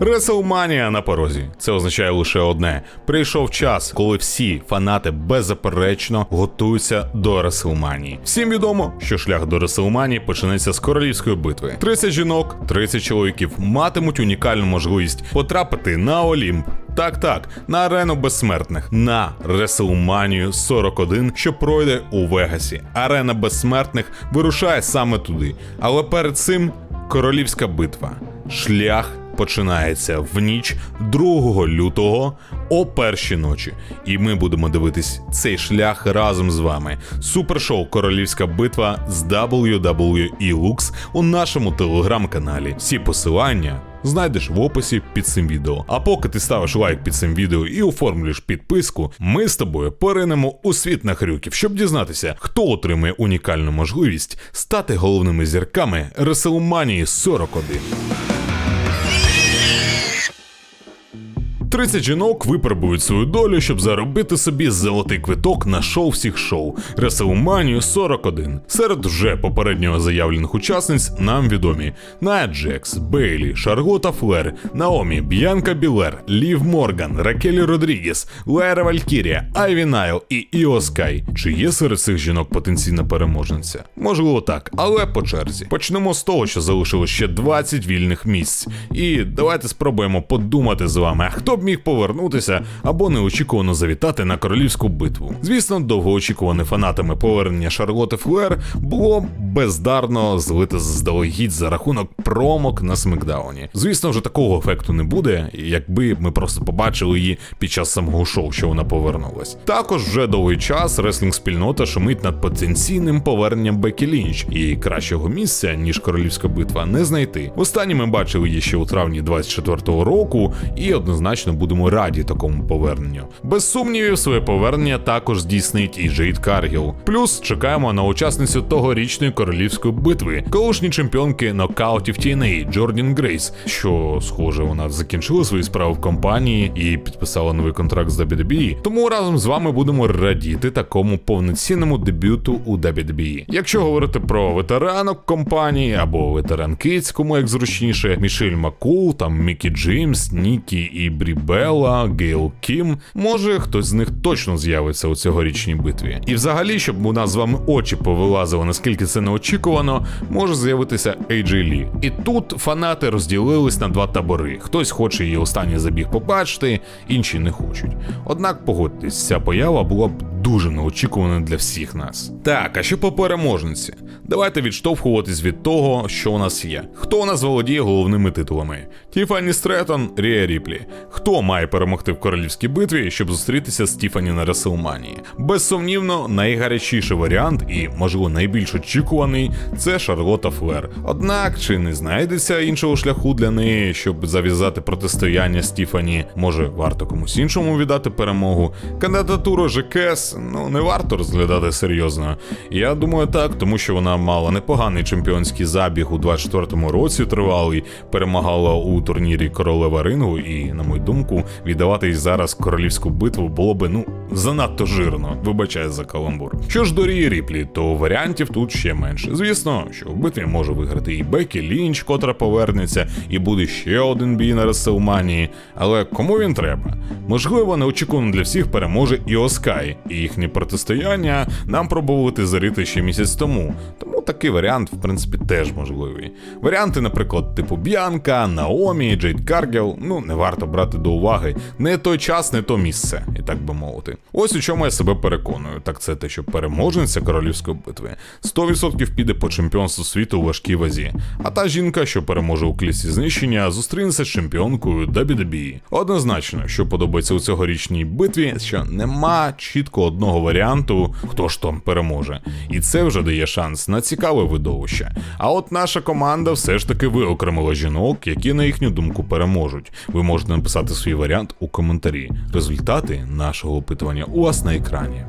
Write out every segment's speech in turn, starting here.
Реселманія на порозі. Це означає лише одне: прийшов час, коли всі фанати беззаперечно готуються до Реселманії. Всім відомо, що шлях до Реселманії почнеться з королівської битви. 30 жінок, 30 чоловіків матимуть унікальну можливість потрапити на Олімп. Так, так, на арену безсмертних на Реселманію 41, що пройде у Вегасі. Арена безсмертних вирушає саме туди. Але перед цим королівська битва. Шлях починається в ніч 2 лютого о першій ночі. І ми будемо дивитись цей шлях разом з вами. Супершоу Королівська битва з WWE Lux у нашому телеграм-каналі. Всі посилання. Знайдеш в описі під цим відео. А поки ти ставиш лайк під цим відео і оформлюєш підписку, ми з тобою поринемо у світ нахрюків, щоб дізнатися, хто отримує унікальну можливість стати головними зірками Реселманії 41. 30 жінок випробують свою долю, щоб заробити собі золотий квиток на шоу всіх шоу Реселманію 41. Серед вже попередньо заявлених учасниць нам відомі Ная Джекс, Бейлі, Шарлота Флер, Наомі, Б'янка Білер, Лів Морган, Ракелі Родрігес, Лера Валькірія, Айві Найл і Іо Скай. Чи є серед цих жінок потенційна переможниця? Можливо, так, але по черзі. Почнемо з того, що залишилось ще 20 вільних місць. І давайте спробуємо подумати з вами, а хто б міг повернутися або неочікувано завітати на королівську битву. Звісно, довгоочікуване фанатами повернення Шарлоти Флер було бездарно злите заздалегідь за рахунок промок на смакдауні. Звісно, вже такого ефекту не буде, якби ми просто побачили її під час самого шоу, що вона повернулась. Також вже довгий час реслінг спільнота шумить над потенційним поверненням Бекі Лінч, і кращого місця ніж королівська битва не знайти. Останні ми бачили її ще у травні 24-го року, і однозначно будемо раді такому поверненню. Без сумнівів, своє повернення також здійснить і Джейд Каргіл. Плюс чекаємо на учасницю тогорічної королівської битви, колишні чемпіонки нокаутів TNA Джордан Грейс, що схоже, вона закінчила свої справи в компанії і підписала новий контракт з WWE. Тому разом з вами будемо радіти такому повноцінному дебюту у WWE. Якщо говорити про ветеранок компанії або ветеран Киць, кому як зручніше, Мішель Макул, там Мікі Джеймс, Нікі і Брі Белла, Гейл Кім, може хтось з них точно з'явиться у цьогорічній битві. І взагалі, щоб у нас з вами очі повилазили, наскільки це неочікувано, може з'явитися AJ Лі. І тут фанати розділились на два табори. Хтось хоче її останній забіг побачити, інші не хочуть. Однак погодьтесь, ця поява була б дуже неочікувана для всіх нас. Так, а що по переможниці? Давайте відштовхуватись від того, що у нас є. Хто у нас володіє головними титулами? Тіфані Стретон, Рія Ріплі. Хто має перемогти в королівській битві, щоб зустрітися з Тіфані на Реселманії? Безсумнівно, найгарячіший варіант і, можливо, найбільш очікуваний це Шарлота Флер. Однак, чи не знайдеться іншого шляху для неї, щоб зав'язати протистояння з Тіфані? Може, варто комусь іншому віддати перемогу? Кандидатуру ЖКС ну не варто розглядати серйозно. Я думаю, так, тому що вона мала непоганий чемпіонський забіг у 24-му році тривалий, перемагала у турнірі королева рингу, і, на мою думку, віддавати їй зараз королівську битву було би ну занадто жирно. Вибачаю за каламбур. Що ж до Рії Ріплі, то варіантів тут ще менше. Звісно, що в битві може виграти і Бекі Лінч, котра повернеться, і буде ще один бій на Реселманії. Але кому він треба? Можливо, неочікувано для всіх переможе і Оскай, і їхнє протистояння нам пробували тизерити ще місяць тому. Тому такий варіант, в принципі, теж можливий. Варіанти, наприклад, типу Б'янка, Наомі, Джейд Каргел, ну не варто брати до уваги. Не той час, не то місце, і так би мовити. Ось у чому я себе переконую. Так це те, що переможниця королівської битви 100% піде по чемпіонству світу у важкій вазі. А та жінка, що переможе у клісі знищення, зустрінеться з чемпіонкою WWE. Однозначно, що подобається у цьогорічній битві, що нема чітко одного варіанту, хто ж там переможе. І це вже дає шанс на цікаве видовище. А от наша команда все ж таки виокремила жінок, які на їхню думку переможуть. Ви можете написати свій варіант у коментарі. Результати нашого опитування у вас на екрані.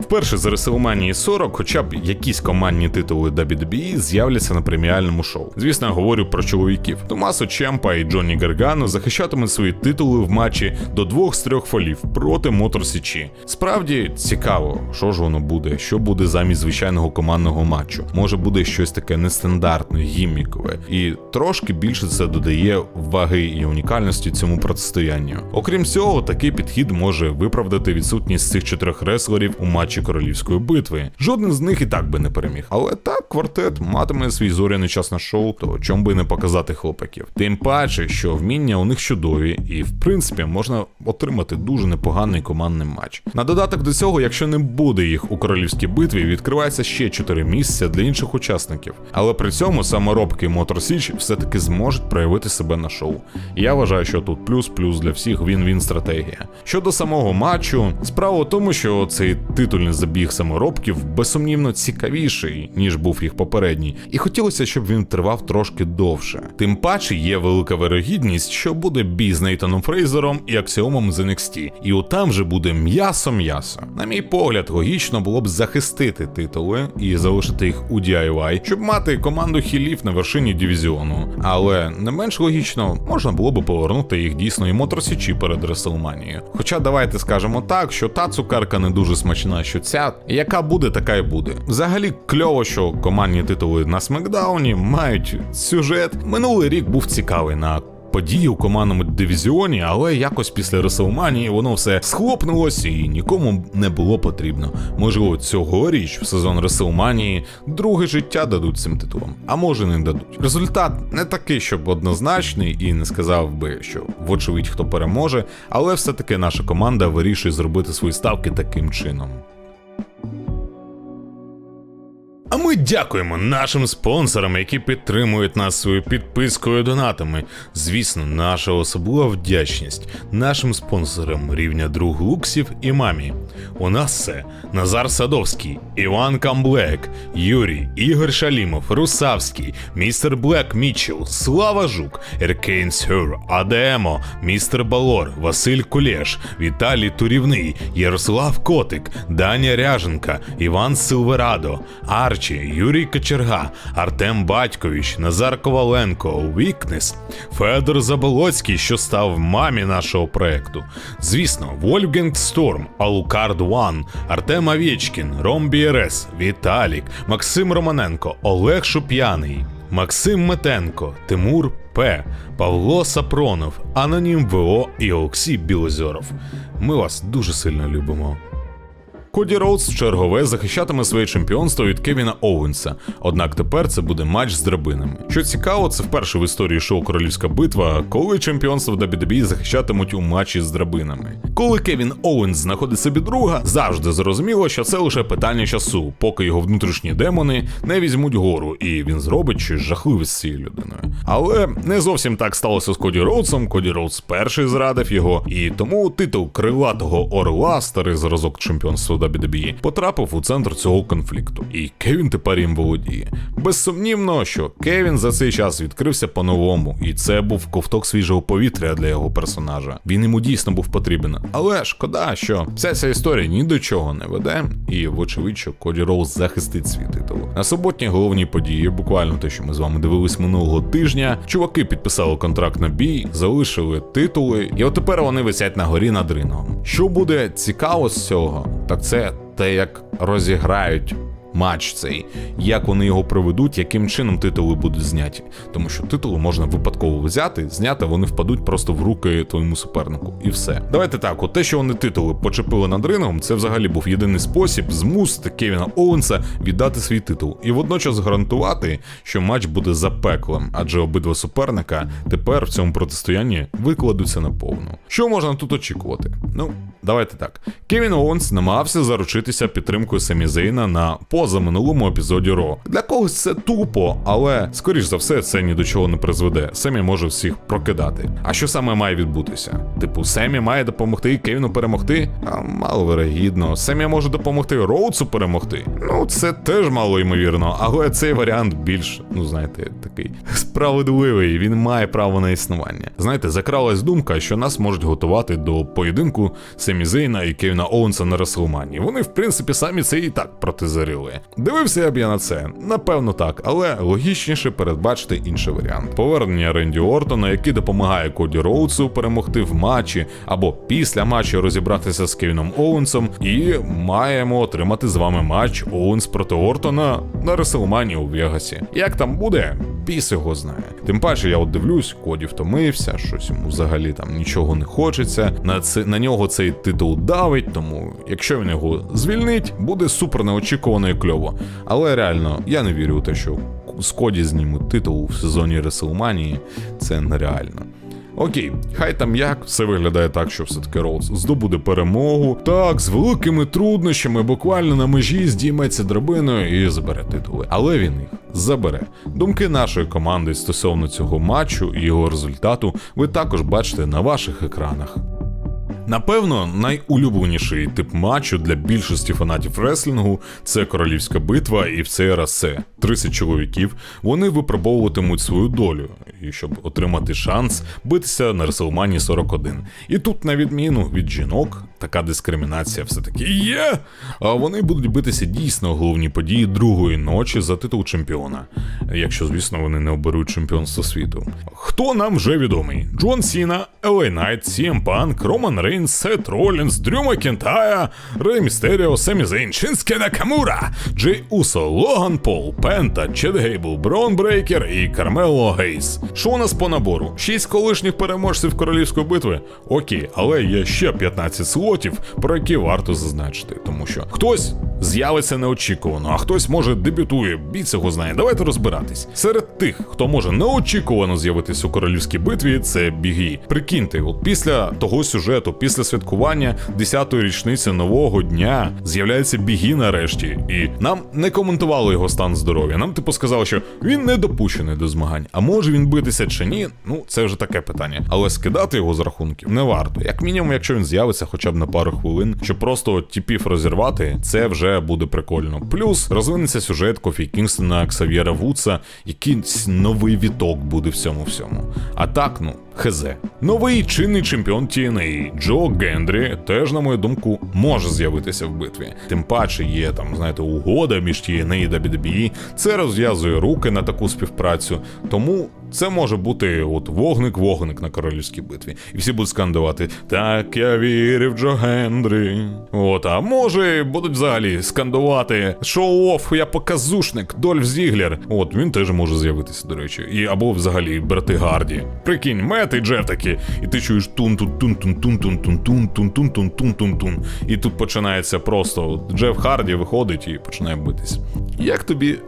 Вперше з WrestleMania 40 хоча б якісь командні титули WWE з'являться на преміальному шоу. Звісно, я говорю про чоловіків. Томасо Чемпа і Джонні Гаргано захищатимуть свої титули в матчі до двох з трьох фолів проти Мотор Січі. Справді цікаво, що ж воно буде, що буде замість звичайного командного матчу. Може буде щось таке нестандартне, гіммікове, і трошки більше це додає ваги і унікальності цьому протистоянню. Окрім цього, такий підхід може виправдати відсутність цих чотирьох реслерів у матчі королівської битви. Жоден з них і так би не переміг. Але так, квартет матиме свій зоряний час на шоу, то чому би не показати хлопаків. Тим паче, що вміння у них чудові, і в принципі можна отримати дуже непоганий командний матч. На додаток до цього, якщо не буде їх у королівській битві, відкривається ще 4 місця для інших учасників. Але при цьому саморобки Мотор Січ все-таки зможуть проявити себе на шоу. Я вважаю, що тут плюс-плюс для всіх він-він стратегія. Щодо самого матчу, справа у тому, що цей титульний забіг саморобків безсумнівно цікавіший, ніж був їх попередній, і хотілося, щоб він тривав трошки довше. Тим паче є велика вирогідність, що буде бій з Нейтаном Фрейзером і Аксіомом з NXT. І там же буде м'ясо-м'ясо. На мій погляд, логічно було б захистити титули і залишити їх у DIY, щоб мати команду хілів на вершині дивізіону. Але не менш логічно, можна було б повернути їх дійсно і моторсічі перед Реселманією. Хоча давайте скажемо так, що та цукерка не дуже смачна, що ця, яка буде, така й буде. Взагалі кльово, що командні титули на Смакдауні мають сюжет. Минулий рік був цікавий на події у командному дивізіоні, але якось після Реселманії воно все схлопнулося і нікому не було потрібно. Можливо, цьогоріч в сезон Реселманії друге життя дадуть цим титулам, а може не дадуть. Результат не такий, щоб однозначний, і не сказав би, що вочевидь хто переможе, але все-таки наша команда вирішує зробити свої ставки таким чином. А ми дякуємо нашим спонсорам, які підтримують нас своєю підпискою донатами. Звісно, наша особлива вдячність нашим спонсорам рівня друг Луксів і мамі. У нас це Назар Садовський, Іван Камблек, Юрій, Ігор Шалімов, Русавський, містер Блек Мічел, Слава Жук, Еркейн Сюр, Адемо, містер Балор, Василь Кулеш, Віталій Турівний, Ярослав Котик, Даня Ряженка, Іван Силверадо, Арчі, Юрій Кочерга, Артем Батькович, Назар Коваленко, Вікнес, Федор Заболоцький, що став мамі нашого проекту. Звісно, Вольфгенг Сторм, Алукард Ван, Артем Авєчкін, Ром Бієрес, Віталік, Максим Романенко, Олег Шуп'яний. Максим Метенко, Тимур П, Павло Сапронов, Анонім ВО і Олексій Білозоров. Ми вас дуже сильно любимо. Коді Роудс чергове захищатиме своє чемпіонство від Кевіна Оуенса. Однак тепер це буде матч з драбинами. Що цікаво, це вперше в історії шоу Королівська битва, коли чемпіонство WWE захищатимуть у матчі з драбинами. Коли Кевін Оуенс знаходить собі друга, завжди зрозуміло, що це лише питання часу, поки його внутрішні демони не візьмуть гору, і він зробить щось жахливе з цією людиною. Але не зовсім так сталося з Коді Роудсом. Коді Роудс перший зрадив його, і тому титул крилатого орла, старий зразок чемпіонства WWE, потрапив у центр цього конфлікту. І Кевін тепер їм володіє. Безсумнівно, що Кевін за цей час відкрився по-новому, і це був ковток свіжого повітря для його персонажа. Він йому дійсно був потрібен. Але шкода, що вся ця історія ні до чого не веде, і вочевидь, що Коді Роуз захистить свій титул. На суботній головній події, буквально те, що ми з вами дивились минулого тижня, чуваки підписали контракт на бій, залишили титули, і от тепер вони висять на горі над рингом. Що буде цікаво з цього, так це те, як розіграють матч цей, як вони його проведуть, яким чином титули будуть зняті. Тому що титули можна випадково взяти, зняти, вони впадуть просто в руки твоєму супернику. І все. Давайте так, от те, що вони титули почепили над рингом, це взагалі був єдиний спосіб змусити Кевіна Оуенса віддати свій титул. І водночас гарантувати, що матч буде запеклим, адже обидва суперника тепер в цьому протистоянні викладуться наповну. Що можна тут очікувати? Ну, давайте так. Кевін Оуенс намагався заручитися підтримкою Семі Зейна на позаминулому епізоді Ро. Для когось це тупо, але скоріш за все це ні до чого не призведе. Семі може всіх прокидати. А що саме має відбутися? Типу, Семі має допомогти Кевіну перемогти? А маловирогідно. Семі може допомогти Роудсу перемогти. Ну, це теж мало ймовірно, але цей варіант більш, ну знаєте, такий справедливий. Він має право на існування. Знаєте, закралась думка, що нас можуть готувати до поєдинку Семі Зейна і Кевіна Оуенса на Реслмані. Вони, в принципі, самі це і так протизарили. Дивився я б я на це? Напевно, так, але логічніше передбачити інший варіант. Повернення Ренді Ортона, який допомагає Коді Роудсу перемогти в матчі або після матчу розібратися з Кевіном Оуенсом, і маємо отримати з вами матч Оуенс проти Ортона на Реслмані у Вегасі. Як там буде? Біс його знає. Тим паче, я от дивлюсь, Коді втомився, щось йому взагалі там нічого не хочеться. На це на нього цей титул давить, тому якщо він його звільнить, буде супер неочікувано і кльово. Але реально, я не вірю у те, що з Коді знімуть титул в сезоні Реселманії. Це нереально. Окей, хай там як, все виглядає так, що все-таки Роудс здобуде перемогу. Так, з великими труднощами, буквально на межі здійметься драбиною і забере титули. Але він їх забере. Думки нашої команди стосовно цього матчу і його результату ви також бачите на ваших екранах. Напевно, найулюбленіший тип матчу для більшості фанатів реслінгу це королівська битва, і в цей 30 чоловіків. Вони випробовуватимуть свою долю, і щоб отримати шанс битися на WrestleMania 41. І тут, на відміну від жінок, така дискримінація все-таки є. А вони будуть битися дійсно головні події другої ночі за титул чемпіона. Якщо, звісно, вони не оберуть чемпіонство світу. Хто нам вже відомий? Джон Сіна, Елей Найт, Сієм Панк, Роман Рейнс, Сет Ролінс, Дрю Макінтая, Рей Містеріо, Семі Зейн, Шинське Накамура, Джей Усо, Логан Пол, Пента, Чед Гейбл, Брон Брейкер і Кармело Гейс. Що у нас по набору? Шість колишніх переможців королівської битви? Окей, але є ще 15 слотів, про які варто зазначити, тому що хтось з'явиться неочікувано, а хтось може дебютує, бій цього знає. Давайте розбиратись. Серед тих, хто може неочікувано з'явитись у королівській битві, це біги. Прикиньте, от після того сюжету, після святкування 10-ї річниці нового дня з'являється біги нарешті, і нам не коментували його стан здоров'я. Нам типу сказали, що він не допущений до змагань. А може він битися чи ні? Ну це вже таке питання. Але скидати його з рахунків не варто. Як мінімум, якщо він з'явиться хоча б на пару хвилин, щоб просто тіпів розірвати, це вже буде прикольно. Плюс розвинеться сюжет Кофі Кінгстона, Ксав'єра Вудса, якийсь новий віток буде в цьому всьому. А так, ну. ХЗ. Новий чинний чемпіон TNA Джо Гендрі теж, на мою думку, може з'явитися в битві. Тим паче є там, знаєте, угода між TNA і WWE. Це розв'язує руки на таку співпрацю. Тому це може бути от вогник-вогник на королівській битві. І всі будуть скандувати: Так, я вірив Джо Гендрі. От, а може будуть взагалі скандувати шоу-офф, я показушник, Дольф Зіглер. От він теж може з'явитися, до речі. І або взагалі брати Гарді. Прикинь, Мет і Джеф такі, і ти чуєш тун тун тун тун тун тун тун тун тун тун тун тун тун тун І тут починається просто Джеф Харді виходить і починає битись. Як тобі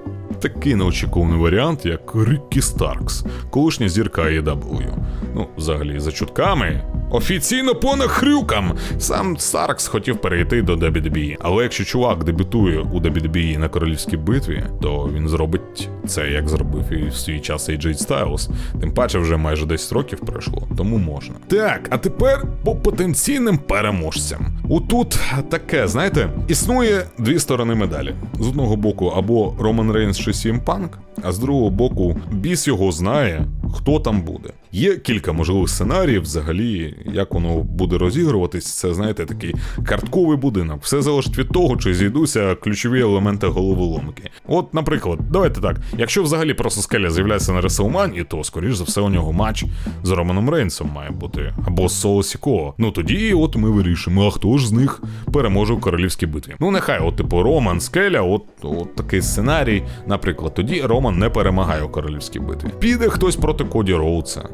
такий неочікуваний варіант, як Ріккі Старкс, колишня зірка AEW. Ну, взагалі, за чутками. Офіційно понад хрюкам! Сам Старкс хотів перейти до WWE. Але якщо чувак дебютує у WWE на королівській битві, то він зробить це, як зробив і в свій час AJ Styles. Тим паче вже майже 10 років пройшло, тому можна. Так, а тепер по потенційним переможцям. Отут таке, знаєте, існує дві сторони медалі. З одного боку, або Роман Рейнс чи Punk, а з другого боку, біс його знає, хто там буде. Є кілька можливих сценаріїв, взагалі, як воно буде розігруватись. Це знаєте, такий картковий будинок. Все залежить від того, чи зійдуться ключові елементи головоломки. От, наприклад, давайте так. Якщо взагалі просто скеля з'являється на Реселмані, то скоріш за все у нього матч з Романом Рейнсом має бути або з Соло Сікоо. Ну тоді, от ми вирішимо, а хто ж з них переможе у королівській битві. Ну нехай, от типу Роман Скеля, от, от такий сценарій. Наприклад, тоді Роман не перемагає у королівській битві. Піде хтось проти Коді Роудса.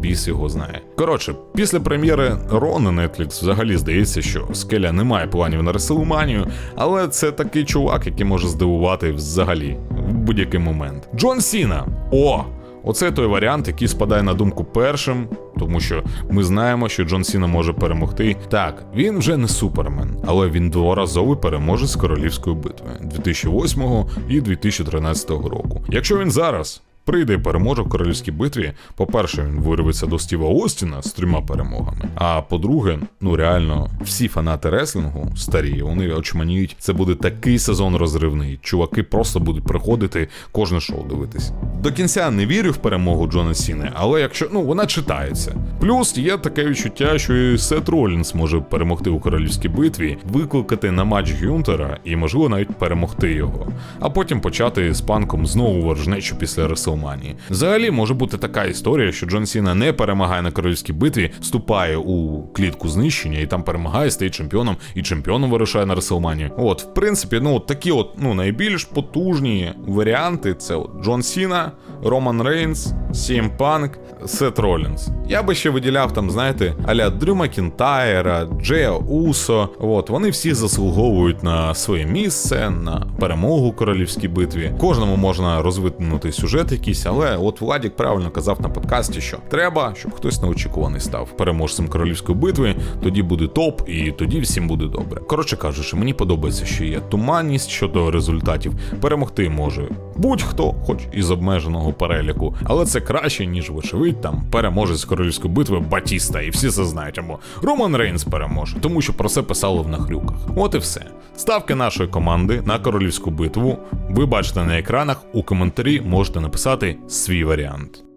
Біс його знає. Коротше, після прем'єри Ро на Netflix взагалі здається, що Скеля не має планів на Реселманію, але це такий чувак, який може здивувати взагалі в будь-який момент. Джон Сіна. О! Оце той варіант, який спадає на думку першим, тому що ми знаємо, що Джон Сіна може перемогти. Так, він вже не супермен, але він дворазовий переможець королівської битви 2008 і 2013 року. Якщо він зараз прийде і переможе в королівській битві, по-перше, він вирветься до Стіва Остіна з трьома перемогами. А по-друге, ну реально, всі фанати реслінгу старі, вони очманіють. Це буде такий сезон розривний. Чуваки просто будуть приходити кожне шоу дивитись. До кінця не вірю в перемогу Джона Сіни, але якщо ну вона читається. Плюс є таке відчуття, що і Сет Ролінс може перемогти у королівській битві, викликати на матч Гюнтера і, можливо, навіть перемогти його, а потім почати з панком знову ворожнечу після Реселманії. Взагалі може бути така історія, що Джон Сіна не перемагає на королівській битві, вступає у клітку знищення і там перемагає, стає чемпіоном і чемпіоном вирушає на Реселманію. От, в принципі, ну от такі, от ну найбільш потужні варіанти це от Джон Сіна, Роман Рейнс, Сім Панк, Сет Ролінс. Я би ще виділяв там, знаєте, аля Дрю Макінтайра, Джея Усо. От вони всі заслуговують на своє місце, на перемогу у королівській битві. Кожному можна розвинути сюжет якийсь, але от Владік правильно казав на подкасті, що треба, щоб хтось неочікуваний став переможцем королівської битви. Тоді буде топ, і тоді всім буде добре. Коротше кажучи, мені подобається, що є туманність щодо результатів. Перемогти може будь-хто, хоч із обмеженого переліку, але це краще, ніж вочевидь там переможець королівської битви Батіста, і всі це знають. Або Роман Рейнс переможе, тому що про це писали в нахрюках. От і все. Ставки нашої команди на королівську битву ви бачите на екранах. У коментарі можете написати свій варіант.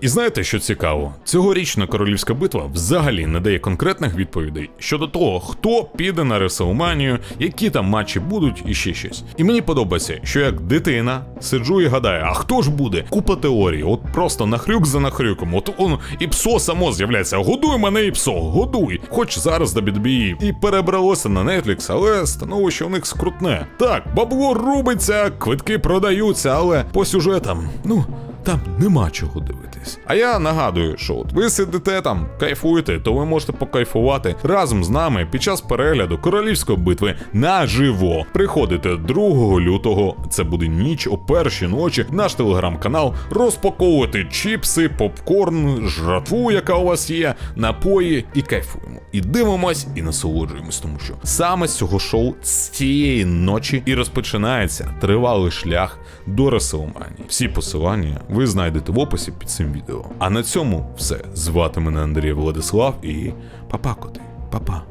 І знаєте, що цікаво? Цьогорічна королівська битва взагалі не дає конкретних відповідей щодо того, хто піде на Реселманію, які там матчі будуть і ще щось. І мені подобається, що як дитина сиджу і гадаю, а хто ж буде? Купа теорій, от просто нахрюк за нахрюком. От он і псо само з'являється. Годуй мене і псо, годуй. Хоч зараз до бідбії і перебралося на Netflix, але становище у них скрутне. Так, бабло рубиться, квитки продаються, але по сюжетам, ну. Там нема чого дивитись. А я нагадую, що от ви сидите там, кайфуєте, то ви можете покайфувати разом з нами під час перегляду королівської битви наживо. Приходите 2 лютого, це буде ніч о першій ночі. Наш телеграм-канал розпаковувати чіпси, попкорн, жратву, яка у вас є, напої, і кайфуємо. І дивимось, і насолоджуємось, тому що саме з цього шоу з цієї ночі і розпочинається тривалий шлях до Реселманії. Всі посилання ви знайдете в описі під цим відео. А на цьому все. Звати мене Андрій Владислав і папа коти, папа.